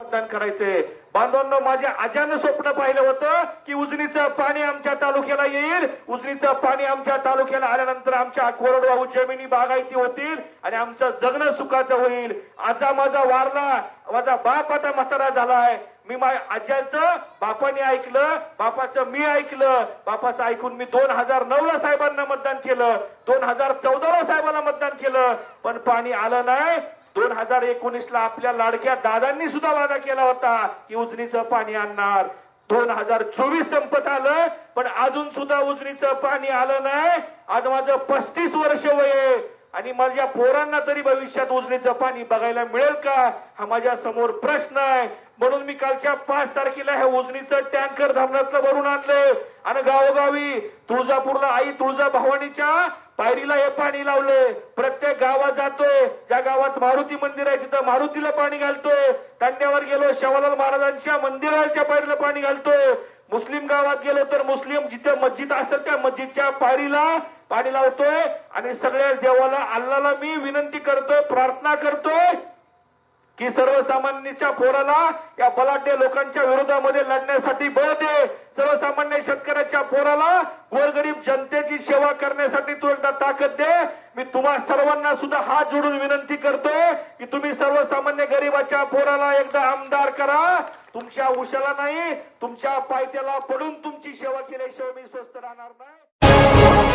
मतदान करायचंय. बांधवांनो माझ्या आजानं स्वप्न पाहिलं होतं की उजनीचं पाणी आमच्या तालुक्याला येईल. उजनीचं पाणी आमच्या तालुक्याला आल्यानंतर आमच्या कोरडवाहू जमिनी बागायती होतील आणि आमचं जगणं सुखाचं होईल. आजा माझा वारला माझा बाप आता म्हातारा झालाय. मी माझ्या आज्याचं बापाने ऐकलं बापाचं मी ऐकलं. बापाचं ऐकून मी दोन हजार नऊ ला साहेबांना मतदान केलं. दोन हजार चौदा ला साहेबांना मतदान केलं. पण पाणी आलं नाही. दोन हजार एकोणीस ला आपल्या लाडक्या दादांनी सुद्धा वादा केला होता की उजनीचं पाणी आणणार. दोन हजार चोवीस संपत आलं पण अजून सुद्धा उजनीचं पाणी आलं नाही. आज माझं पस्तीस वर्ष वय आहे आणि माझ्या पोरांना तरी भविष्यात उजनीचं पाणी बघायला मिळेल का? हा माझ्यासमोर प्रश्न आहे. म्हणून मी कालच्या पाच तारखेला ह्या उजनीचं टँकर धरणातलं भरून आणलं. आणि गावोगावी तुळजापूरला आई तुळजा भवानीच्या पायरीला हे पाणी लावले. प्रत्येक गावात जातोय. ज्या गावात मारुती मंदिर आहे तिथं मारुतीला पाणी घालतोय. तांड्यावर गेलो शेवालाल महाराजांच्या मंदिराच्या पायरीला पाणी घालतोय. मुस्लिम गावात गेलो तर मुस्लिम जिथे मस्जिद असेल त्या मस्जिदच्या पायरीला पाणी लावतोय. आणि सगळ्या देवाला अल्लाला मी विनंती करतोय प्रार्थना करतोय. की सर्वसामान्यांच्या पोराला या बलाढ्य लोकांच्या विरोधामध्ये लढण्यासाठी बळ दे. सर्वसामान्य शेतकऱ्याच्या पोराला गोरगरीब जनतेची सेवा करण्यासाठी तू एकदा ताकद दे. मी तुम्हा सर्वांना सुद्धा हात जोडून विनंती करतोय की तुम्ही सर्वसामान्य गरीबाच्या पोराला एकदा आमदार करा. तुमच्या उशाला नाही तुमच्या पायथ्याला पडून तुमची सेवा केल्याशिवाय मी स्वस्थ राहणार नाही.